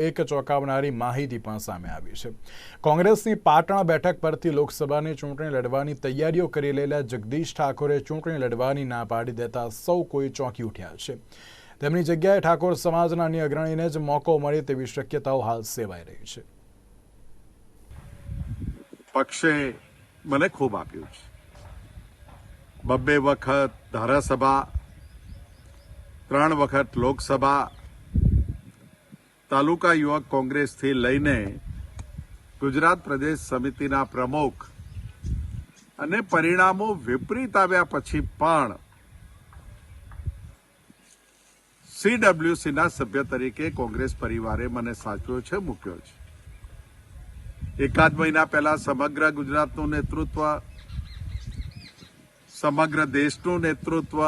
એક ચોંકાવનારી માહિતી પણ સામે આવી છે. કોંગ્રેસની પાટણ બેઠક પરથી લોકસભાની ચૂંટણી લડવાની તૈયારીઓ કરી રહેલા જગદીશ ઠાકોરે ચૂંટણી લડવાની ના પાડી દેતા સૌ કોઈ ચોંકી ઉઠ્યા છે. તેમની જગ્યાએ ઠાકોર સમાજના અન્ય અગ્રણીને જ મોકો મળે તેવી શક્યતાઓ હાલ સેવાઈ રહી છે. પક્ષે મને ખૂબ આપ્યું છે. બબ્બે વખત ધારાસભા, ત્રણ વખત લોકસભા તાલુકા યુવક કોંગ્રેસથી લઈને ગુજરાત પ્રદેશ સમિતિના પ્રમુખ અને પરિણામો વિપરીત આવ્યા પછી પણ સીડબ્લ્યુસીના સભ્ય તરીકે કોંગ્રેસ પરિવારે મને સાચવ્યો છે, મૂક્યો છે. એકાદ મહિના પહેલા સમગ્ર ગુજરાતનું નેતૃત્વ, સમગ્ર દેશનું નેતૃત્વ,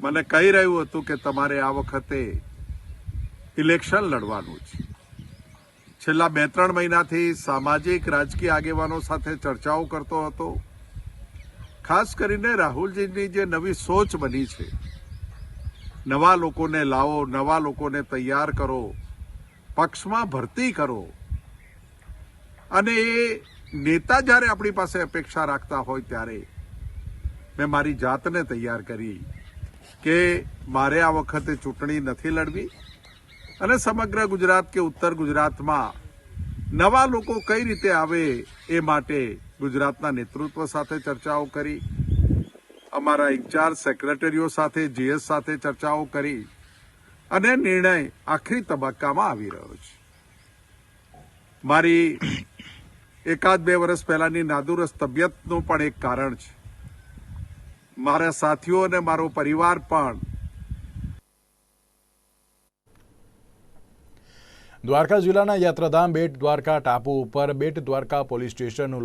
મને કહી રહ્યું હતું કે તમારે આ વખતે ઇલેક્શન લડવાનું છે. છેલ્લા બે ત્રણ મહિનાથી સામાજિક, રાજકીય આગેવાનો સાથે ચર્ચાઓ કરતો હતો. ખાસ કરીને રાહુલજીની જે નવી સોચ બની છે. નવા લોકોને લાવો, નવા લોકોને તૈયાર કરો, પક્ષમાં ભરતી કરો. અને એ નેતા જ્યારે આપણી પાસે અપેક્ષા રાખતા હોય ત્યારે મેં મારી જાતને તૈયાર કરી કે મારે આ વખતે ચૂંટણી નથી લડવી. અને સમગ્ર ગુજરાત કે ઉત્તર ગુજરાતમાં નવા લોકો કઈ રીતે આવે એ માટે ગુજરાતના નેતૃત્વ સાથે ચર્ચાઓ કરી, અમારા ઇન્ચાર્જ સેક્રેટરીઓ સાથે, જીએસ સાથે ચર્ચાઓ કરી, અને નિર્ણય આખરી તબક્કામાં આવી રહ્યો છે. મારી એકાદ બે વર્ષ પહેલાની નાદુરસ્ત તબિયતનું પણ એક કારણ છે. મારા સાથીઓ અને મારો પરિવાર પણ દ્વારકા જિલ્લાના યાત્રાધામ બેટ દ્વારકા ટાપુ ઉપર બેટ દ્વારકા પોલીસ સ્ટેશનનું